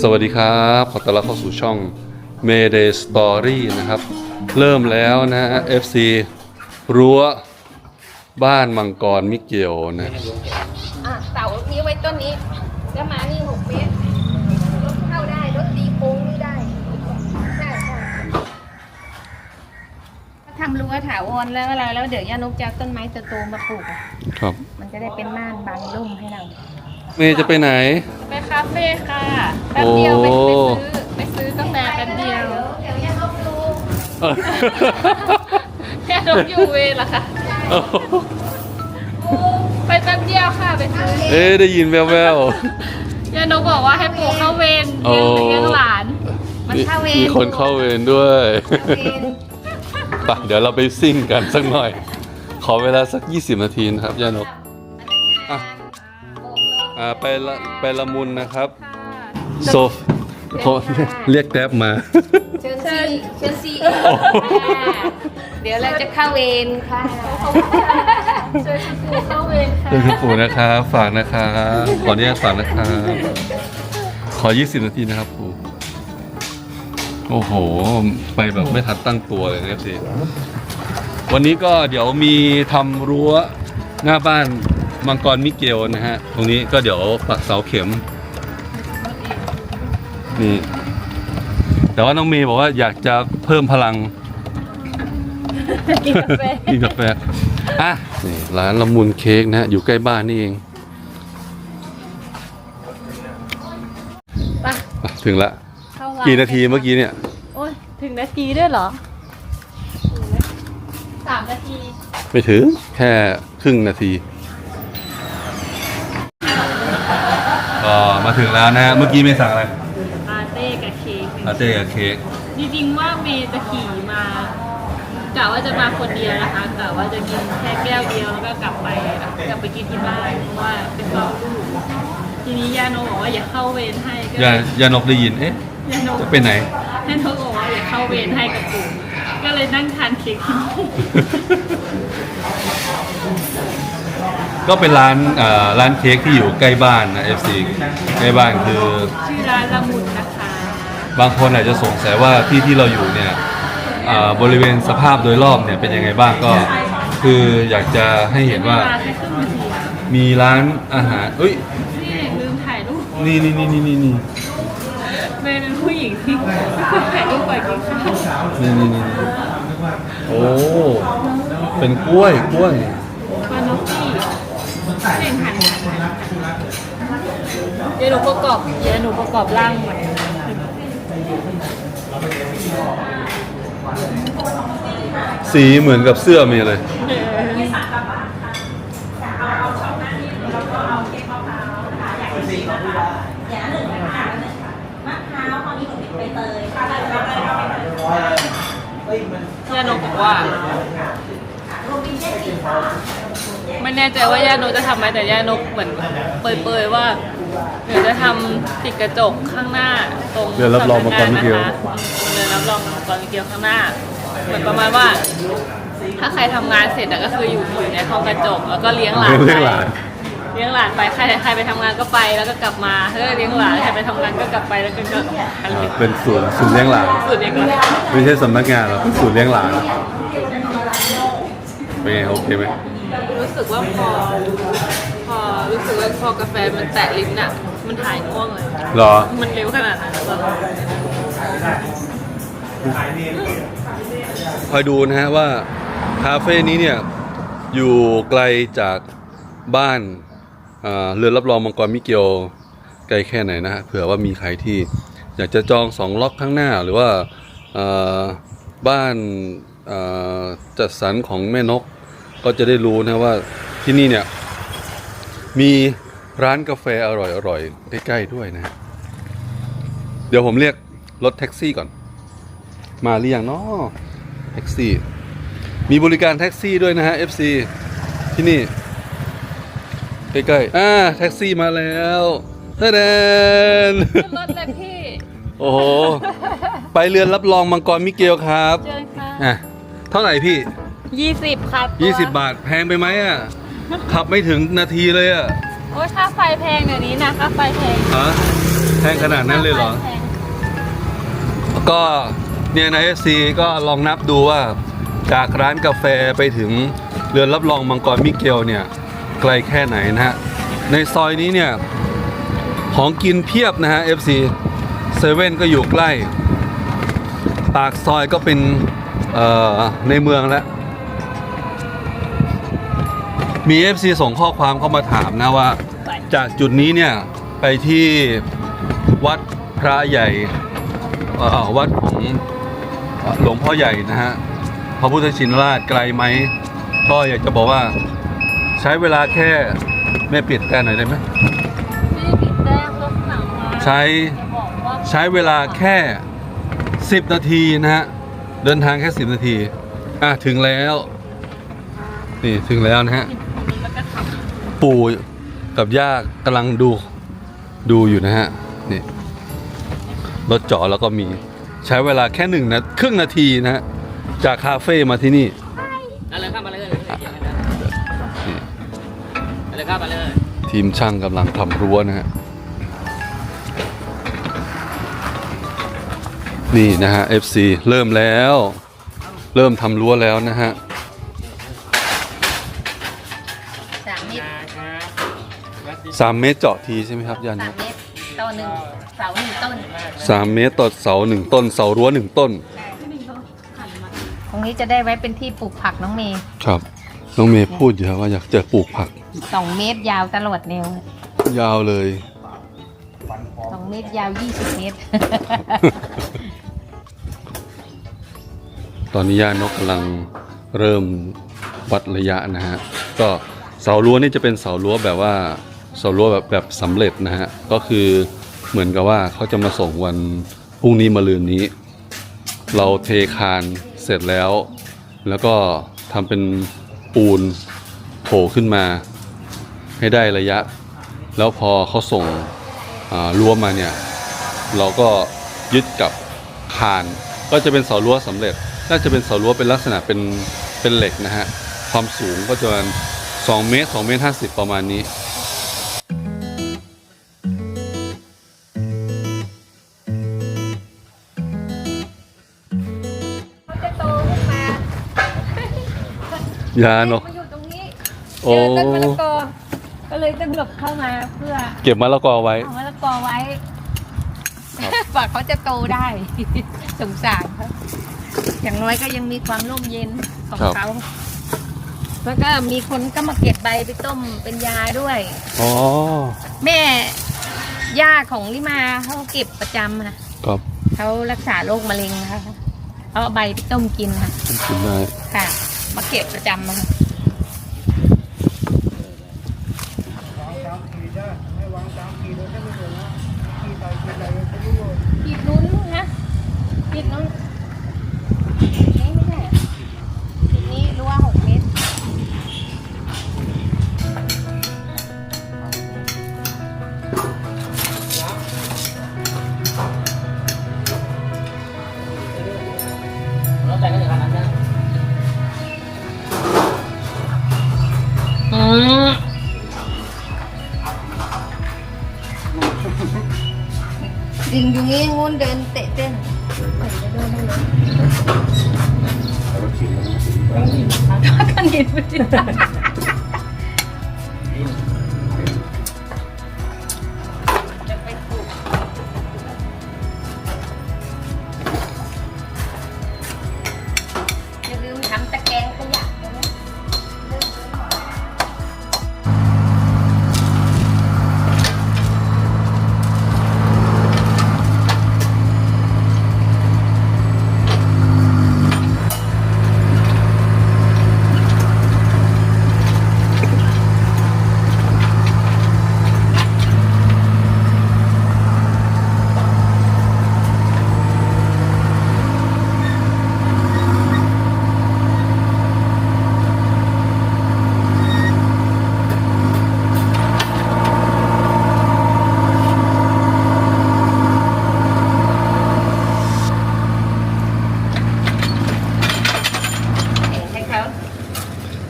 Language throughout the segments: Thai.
สวัสดีครับ ขอต้อนรับเข้าสู่ช่อง Mayday Story นะครับ เริ่มแล้วนะ FC รั้วบ้านมังกรมิเกลนะอะเสานี้ไว้ต้นนี้แล้วมานี่หกเมตรรถเข้าได้รถตีโค้งนี่ได้ใช่ใช่ถ้าทำรั้วถาวรแล้วอะไรแล้วเดี๋ยวยานุกจะเอาต้นไม้โตๆมาปลูกอะครับ มันจะได้เป็นม่านบังร่มให้เรา เมย์จะไปไหน ไปคาเฟ่ค่ะ แป๊บเดียวไปไปซื้อไปซื้อกาแฟแป๊บเดียว เดี๋ยวยานุกดูแค่นกยูเวเหรอคะ ไปแป๊บเดียวค่ะไปซื้อเอ๊ะได้ยินแววยานกบอกว่าให้ปู่เข้าเวรโอ้เลี้ยงเลี้ยงหลานๆมันเข้าเวรมีคนเข้าเวรด้วยเข้าเวรไปเดี๋ยวเราไปซิ่งกันสักหน่อย ขอเวลาสัก 20 นาทีนะครับย่านกอะ อ่าไปละไปละมุนนะครับ โซฟโทรเรียกแกร็บมา เชิญซีเชิญซีเดี๋ยวเราจะเข้าเวรค่ะช่วยปู่เข้าเวรค่ะเพื่อนปู่นะครับฝากนะครับขออนุญาตฝากนะครับขอ 20 นาทีนะครับปู่โอ้โห ไปแบบไม่ทันตั้งตัวเลยนะครับสิวันนี้ก็เดี๋ยวมีทำรั้วหน้าบ้าน มังกรมิเกลนะฮะ ตรงนี้ก็เดี๋ยวปักเสาเข็ม นี่ แต่ว่าน้องเมย์บอกว่าอยากจะเพิ่มพลัง กินกาแฟกินกาแฟอะนี่ร้านละมุนเค้กนะฮะ อยู่ใกล้บ้านนี่เองไปอะถึงละ เข้าร้กี่นาทีเมื่อกี้เนี่ย โอ้ยถึงนาทีด้วยเหรอสามนาที ไม่ถึงแค่ครึ่งนาที ก็มาถึงแล้วนะฮะเมื่อกี้ไม่สั่งอะไรลาเต้กับเค้กลาเต้กับเค้กจริงๆว่าเมย์จะขี่มากะว่าจะมาคนเดียวนะคะกะว่าจะกินแค่แก้วเดียวแล้วก็กลับไปกลับไปกินที่บ้านเพราะว่าเป็นรอลูกทีนี้ยาโนบอกว่าอย่าเข้าเวรให้ก็ยายานกได้ยินเอ๊ะยาโนจะไปไหนยาโนบอกว่าอย่าเข้าเวรให้กับปู่ก็เลยนั่งทานเค้กที่นี่ ก็เป็นร้านอ่าร้านเค้กที่อยู่ใกล้บ้านนะ FC ใกล้บ้านคือ ชื่อร้านละมุนนะคะ บางคนอาจจะสงสัยว่าที่ที่เราอยู่เนี่ยอ่าบริเวณสภาพโดยรอบเนี่ยเป็นยังไงบ้างก็ คืออยากจะให้เห็นว่าเวลแค่ครึ่งนาทีมีร้านอาหารเอ้ยนี่ลืมถ่ายรูปนี่นี่นี่นี่นี่นี่เมย์เป็นผู้หญิงที่ไม่เคยถ่ายรูปไปกินข้าวนี่นี่นี่โอ้เป็นกล้วยกล้วยปลาโนกี้ เพ่งหันหันหันหันเดี๋ยวหนูประกอบเดี๋ยวหนูประกอบร่างใหม่สีเหมือนกับเสื้อเมย์เลยย่าโนบอกว่า ไม่แน่ใจว่าย่าโนจะทำไหมแต่ย่าโนเหมือนเปรยๆว่าเดี๋ยวจะทำติดกระจกข้างหน้าตรงเรือนรับรองมังกรมิเกล สำนักงานนะคะเรือนรับรองมังกรมิเกลข้างหน้า เหมือนประมาณว่า ถ้าใครทำงานเสร็จอะก็คืออยู่อยู่ในห้องกระจกแล้วก็เลี้ยงหลานเลี้ยงหลานเลี้ยงหลานไปใครใครไปทำงานก็ไปแล้วก็กลับมาถ้าเลี้ยงหลานใครไปทำงานก็กลับไปแล้วก็ก็อะไรอ่าเป็นศูนย์ศูนย์เลี้ยงหลาน สุดเลี้ยงหลานไม่ใช่สำนักงานหรอกเป็นศูนย์เลี้ยงหลานเป็นไงโอเคไหม รู้สึกว่าพอ พอรู้สึกว่าพอกาแฟมันแตะลิ้นอะมันหายง่วงเลย หรอ มันเร็วขนาดนั้นเหรอคอยดูนะฮะว่าคาเฟ่นี้เนี่ย อยู่ไกลจากบ้านอ่าเรือนรับรองมังกรมิเกลไกลแค่ไหนนะฮะเผื่อว่ามีใครที่อยากจะจองสองล็อกข้างหน้า หรือว่าอ่าบ้านอ่าจัดสรรของแม่นก ก็จะได้รู้นะว่าที่นี่เนี่ยมีร้านกาแฟอร่อยๆใกล้ๆด้วยนะฮะเดี๋ยวผมเรียกรถแท็กซี่ก่อน มาหรือยังเนาะแท็กซี่ มีบริการแท็กซี่ด้วยนะฮะ FC ที่นี่ ใกล้ๆอ่าแท็กซี่มาแล้วเฮ้เดนขึ้นรถเลยพี่ โอ้โห ไปเรือนรับรองมังกรมิเกลครับเจอค่ะอะ เท่าไหร่พี่ ยี่สิบครับ20บาทแพงไปไหมอะ ขับไม่ถึงนาทีเลยอะ โอ้ยค่าไฟแพงเดี๋ยวนี้นะค่าไฟแพงฮะแพงขนาดนั้นเลยเหรอแพงก็เนี่ยใน FC ก็ลองนับดูว่า จากร้านกาแฟไปถึงเรือนรับรองมังกรมิเกลเนี่ยไกลแค่ไหนนะฮะ ในซอยนี้เนี่ย ของกินเพียบนะฮะ FC เซเว่นก็อยู่ใกล้ ปากซอยก็เป็นเอ่อในเมืองแล้ว มี FC ส่งข้อความเข้ามาถามนะว่า จากจุดนี้เนี่ยไปที่วัดพระใหญ่เอ่อวัดของเอ่อหลวงพ่อใหญ่นะฮะพระพุทธชินราชไกลไหมก็อยากจะบอกว่า ใช้เวลาแค่แม่ปิดแต่หน่อยได้ไหมไม่ได้ปิดแต้มรถหนังมาใช้จะบอกว่าใช้เวลาแค่ 10 นาทีนะฮะเดินทางแค่ 10 นาที อะ ถึงแล้ว นี่ถึงแล้วนะฮะแล้วก็ขับ ปู่กับย่ากำลังดูดูอยู่นะฮะนี่รถจอดแล้วก็มีใช้เวลาแค่หนึ่งนะครึ่งนาทีนะฮะจากคาเฟ่มาที่นี่มาเลยครับมาเลยเกี่มาเลยครับมาเลยทีมช่างกำลังทำรั้วนะฮะนี่นะฮะ FC เริ่มแล้ว เริ่มทำรั้วแล้วนะฮะ สามเมตร สามเมตรเจาะทีใช่ไหมครับยันสามเมตรต่อหนึ่งเสาหนึ่งต้นสามเมตรต่อเสาหนึ่งต้น เสารั้วหนึ่งต้นที่นี่เขาหันมาตรงนี้จะได้ไว้เป็นที่ปลูกผักน้องเมย์ครับ น้องเมย์พูดอยู่ครับว่าอยากจะปลูกผัก สองเมตรยาวตลอดแนวยาวเลย สองเมตรยาวยี่สิบเมตร ตอนนี้ย่านกกำลังเริ่มวัดระยะนะฮะ ก็เสารั้วนี่จะเป็นเสารั้วแบบว่า เสารั้วแบบแบบสำเร็จนะฮะ ก็คือเหมือนกับว่าเขาจะมาส่งวันพรุ่งนี้มาลืนนี้ เราเทคานเสร็จแล้ว แล้วก็ทำเป็นปูนโผล่ขึ้นมา ให้ได้ระยะ แล้วพอเขาส่งรั้วมาเนี่ย เราก็ยึดกับคานก็จะเป็นเสารั้วสำเร็จ น่าจะเป็นเสารั้วเป็นลักษณะเป็นเป็นเหล็กนะฮะ ความสูงก็จะประมาณ2เมตร2เมตร50 ประมาณนี้าเนาะ มาอยู่ตรงนี้โอ้เจอต้นมะละกอก็เลยต้องหลบเข้ามาเพื่อเก็บมะละกอไว้ เอามะละกอไว้ครับฝากเขาจะโตได้ สงสารเขาอย่างน้อยก็ยังมีความร่มเย็นของเขาแล้วก็มีคนก็มาเก็บใบไปต้มเป็นยาด้วย อ๋อแม่ย่าของลิมาเขาเก็บประจำค่ะครับเขารักษาโรคมะเร็งค่ะเขาเอาใบไปต้มกินค่ะ กินได้ค่ะ มาเก็บประจำมาขีด ดิงอยู่งี้งูนเดิ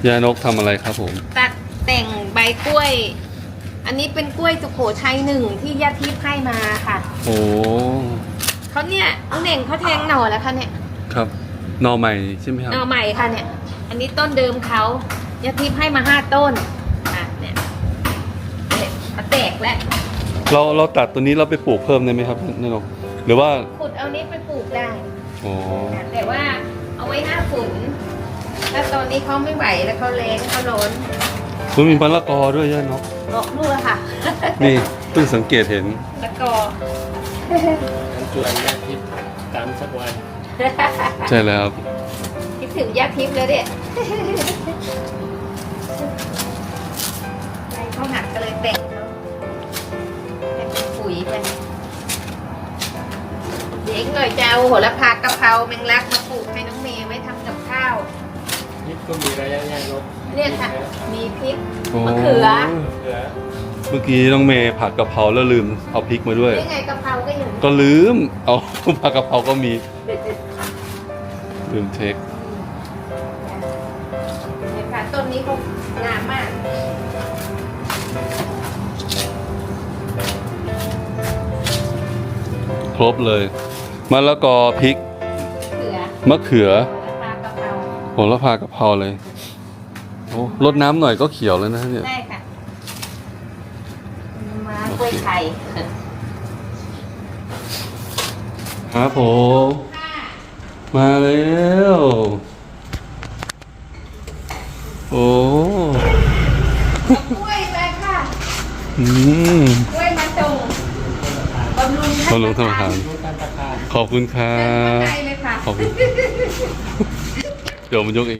ยานกทำอะไรครับผม ตัดแต่งใบกล้วยอันอันนี้เป็นกล้วยสุโขทัยหนึ่งที่ยาทิพย์ให้มาค่ะโอ้เขาเนี่ยน้องเน่งเขาแทงหน่อแล้วค่ะเนี่ยครับหน่อใหม่ใช่ไหมครับหน่อใหม่ค่ะเนี่ย อันนี้ต้นเดิมเขายาทิพย์ให้มาห้าต้นอะเนี่ยเนี่ยมาแตกแล้วเราเราตัดตัวนี้เราไปปลูกเพิ่มได้ไหมครับนี่นงหรือว่าขุดเอานี้ไปปลูกได้อ๋อ แต่ว่าเอาไว้หน้าฝน ถ้าตอนนี้เขาไม่ไหวแล้วเขาแรงเขาร้อนมันมีมะละกอด้วยใช่ไหมเนาะออกลูกอะค่ะนี่เพิ่งสังเกตเห็นแล้วก็น้ำจวนแม่ทิพย์ตามสักวันใช่แล้วครับคิดถึงยาทิพย์แล้วเนี่ยใจเขาหักก็เลยแต่งเขาให้เป็นปุ๋ยกันเด็กหน่อยจะเอาโหระพากะเพราแมงลักมาปลูกให้น้องเมย์ไว้ทำกับข้าวทิพย์ ก็มีระยะยากลบเนี่ยค่ะ มีพริกโอ้มะเขือเหลือเมื่อกี้น้องเมย์ผัดกะเพราแล้วลืมเอาพริกมาด้วย ยังไงกะเพราก็อยู่ก็ลืม เอาผัดกะเพราก็มีลืมเช็คเนี่ยค่ะต้นนี้เขางามมาก ครบเลยมะละกอพริกเขือ มะเขือ โหระพากะเพราเลยโอ้ลดน้ำหน่อยก็เขียวแล้วนะเนี่ย ได้ค่ะมากล้วยไข่ครับผม มาแล้ว โอ้กล้วยเลยค่ะอืมกล้วยมาส่งบำรุงขอบคุณท่านประธานรูปการประทานขอบคุณครัเดินบมาไกลเลยค่ะ ขอบคุณ เดี๋ยวมันยกเอง